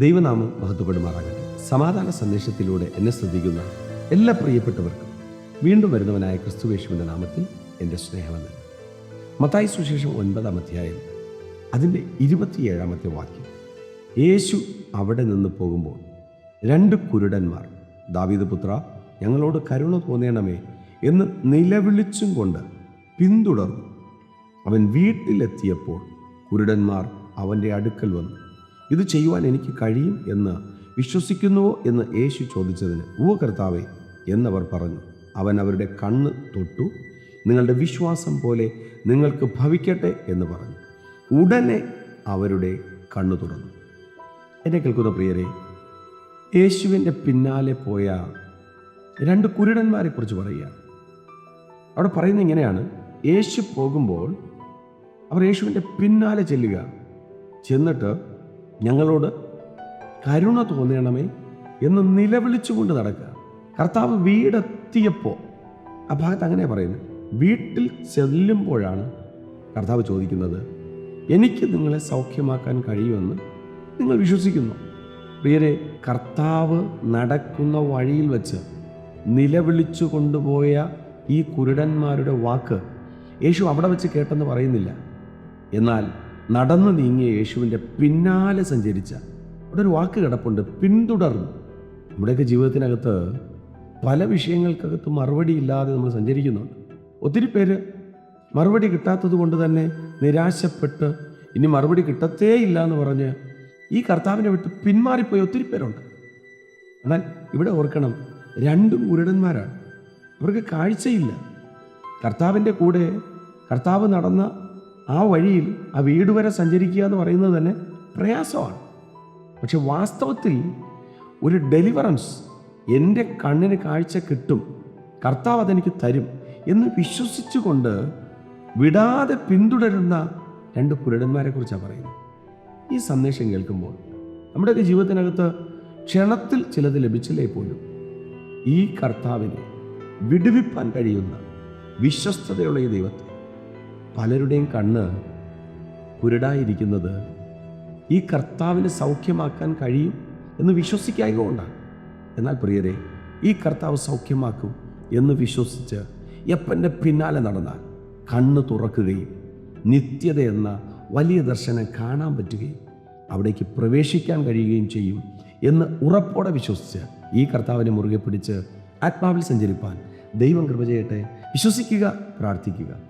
ദൈവനാമം മഹത്വപ്പെടുമാറാകട്ടെ. സമാധാന സന്ദേശത്തിലൂടെ എന്നെ ശ്രദ്ധിക്കുന്ന എല്ലാ പ്രിയപ്പെട്ടവർക്കും വീണ്ടും വരുന്നവനായ ക്രിസ്തുവേശുവിന്റെ നാമത്തിൽ എന്റെ സ്നേഹമെന്ന് മത്തായി സുശേഷം ഒൻപതാം അധ്യായം അതിന്റെ ഇരുപത്തിയേഴാമത്തെ വാക്യം. യേശു അവിടെ നിന്ന് പോകുമ്പോൾ രണ്ട് കുരുടന്മാർ ദാവീദ് പുത്ര ഞങ്ങളോട് കരുണ തോന്നേണമേ എന്ന് നിലവിളിച്ചും കൊണ്ട് പിന്തുടർന്നു. അവൻ വീട്ടിലെത്തിയപ്പോൾ കുരുടന്മാർ അവന്റെ അടുക്കൽ വന്നു. ഇത് ചെയ്യുവാൻ എനിക്ക് കഴിയും എന്ന് വിശ്വസിക്കുന്നുവോ എന്ന് യേശു ചോദിച്ചതിന് ഉവ കർത്താവേ എന്നവർ പറഞ്ഞു അവൻ അവരുടെ കണ്ണ് തൊട്ടു നിങ്ങളുടെ വിശ്വാസം പോലെ നിങ്ങൾക്ക് ഭവിക്കട്ടെ എന്ന് പറഞ്ഞു. ഉടനെ അവരുടെ കണ്ണു തുറന്നു. എന്നെ കേൾക്കുന്ന പ്രിയരെ യേശുവിന്റെ പിന്നാലെ പോയ രണ്ട് കുരുടന്മാരെ കുറിച്ച് പറയുക അവിടെ പറയുന്നത് ഇങ്ങനെയാണ് യേശു പോകുമ്പോൾ അവർ യേശുവിന്റെ പിന്നാലെ ചെല്ലുക ചെന്നിട്ട് ഞങ്ങളോട് കരുണ തോന്നണമേ എന്ന് നിലവിളിച്ചുകൊണ്ട് നടക്കുക. കർത്താവ് വീടെത്തിയപ്പോൾ ആ ഭാഗത്ത് അങ്ങനെ പറയുന്നത്. വീട്ടിൽ ചെല്ലുമ്പോഴാണ് കർത്താവ് ചോദിക്കുന്നത് എനിക്ക് നിങ്ങളെ സൗഖ്യമാക്കാൻ കഴിയുമെന്ന് നിങ്ങൾ വിശ്വസിക്കുന്നു? പ്രിയരെ കർത്താവ് നടക്കുന്ന വഴിയിൽ വച്ച് നിലവിളിച്ചു കൊണ്ടുപോയ ഈ കുരുടന്മാരുടെ വാക്ക് യേശു അവിടെ വെച്ച് കേട്ടെന്ന് പറയുന്നില്ല. എന്നാൽ നടന്നു നീങ്ങിയ യേശുവിന്റെ പിന്നാലെ സഞ്ചരിച്ച അവിടെ ഒരു വാക്ക് കിടപ്പുണ്ട് പിന്തുടർന്നു. നമ്മുടെയൊക്കെ ജീവിതത്തിനകത്ത് പല വിഷയങ്ങൾക്കകത്ത് മറുപടി ഇല്ലാതെ നമ്മൾ സഞ്ചരിക്കുന്നുണ്ട്. ഒത്തിരി പേര് മറുപടി കിട്ടാത്തത് കൊണ്ട് തന്നെ നിരാശപ്പെട്ട് ഇനി മറുപടി കിട്ടത്തേ ഇല്ല എന്ന് പറഞ്ഞ് ഈ കർത്താവിനെ വിട്ട് പിന്മാറിപ്പോയി ഒത്തിരി പേരുണ്ട്. എന്നാൽ ഇവിടെ ഓർക്കണം രണ്ടും കുരുടന്മാരാണ്. അവർക്ക് കാഴ്ചയില്ല. കർത്താവിന്റെ കൂടെ കർത്താവ് നടന്ന ആ വഴിയിൽ ആ വീട് വരെ സഞ്ചരിക്കുക എന്ന് പറയുന്നത് തന്നെ പ്രയാസമാണ്. പക്ഷെ വാസ്തവത്തിൽ ഒരു ഡെലിവറൻസ് എന്റെ കണ്ണിന് കാഴ്ച കിട്ടും കർത്താവ് അതെനിക്ക് തരും എന്ന് വിശ്വസിച്ചുകൊണ്ട് വിടാതെ പിന്തുടരുന്ന രണ്ട് കുരുടന്മാരെ കുറിച്ചാണ് പറയുന്നത്. ഈ സന്ദേശം കേൾക്കുമ്പോൾ നമ്മുടെയൊക്കെ ജീവിതത്തിനകത്ത് ക്ഷണത്തിൽ ചിലത് ലഭിച്ചില്ലേ പോലും? ഈ കർത്താവിനെ വിടുവിപ്പാൻ കഴിയുന്ന വിശ്വസ്തതയുള്ള ഈ ദൈവത്തെ പലരുടെയും കണ്ണ് കുരുടായിരിക്കുന്നത് ഈ കർത്താവിന് സൗഖ്യമാക്കാൻ കഴിയും എന്ന് വിശ്വസിക്കായ കൊണ്ടാണ് എന്നാൽ പ്രിയരെ ഈ കർത്താവ് സൗഖ്യമാക്കും എന്ന് വിശ്വസിച്ച് എപ്പന്റെ പിന്നാലെ നടന്നാൽ കണ്ണ് തുറക്കുകയും നിത്യത എന്ന വലിയ ദർശനം കാണാൻ പറ്റുകയും അവിടേക്ക് പ്രവേശിക്കാൻ കഴിയുകയും ചെയ്യും എന്ന് ഉറപ്പോടെ വിശ്വസിച്ച് ഈ കർത്താവിനെ മുറുകെ പിടിച്ച് ആത്മാവിൽ സഞ്ചരിപ്പാൻ ദൈവം കൃപ ചെയ്യട്ടെ. വിശ്വസിക്കുക പ്രാർത്ഥിക്കുക.